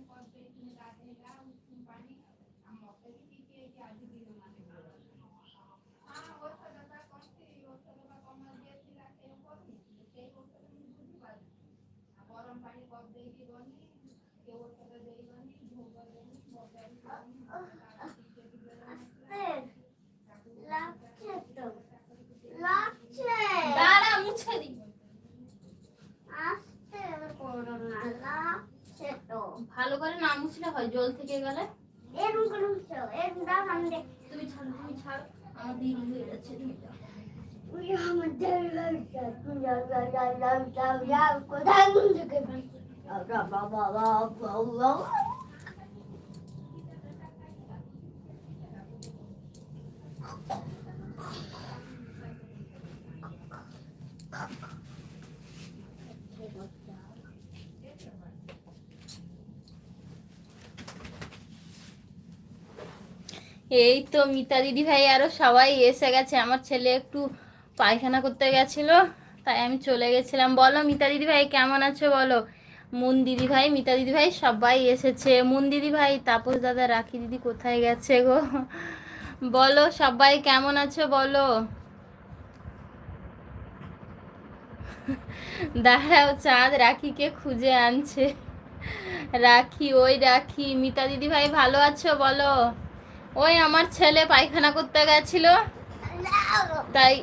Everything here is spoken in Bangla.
oportunidade হয় জল থেকে গেলে এরকম করে উঠছো এরকম দাও আমি দেখ তুমি ছাড় তুমি ছাড় আমার দেরি হয়ে যাচ্ছে তুমি যাও। উই আমাদের লাগছে তুমি যাও যাও যাও যাও যাও যাও কোথায় এই তো মিতা দিদি ভাই, আরও সবাই এসে গেছে। আমার ছেলে একটু পায়খানা করতে গেছিল, তাই আমি চলে গেছিলাম। বলো মিতা দিদি ভাই, কেমন আছো বলো? মুন দিদি ভাই, মিতা দিদি ভাই, সবাই এসেছে। মুন দিদি ভাই, তাপস দাদা, রাখি দিদি কোথায় গেছে গো? বলো সবাই কেমন আছো বলো? দাঁড়াও, চাঁদ রাখিকে খুঁজে আনছে। রাখি, ওই রাখি। মিতা দিদি ভাই, ভালো আছো বলো? ওই আমার ছেলে পায়খানা করতে গেছিল। তাই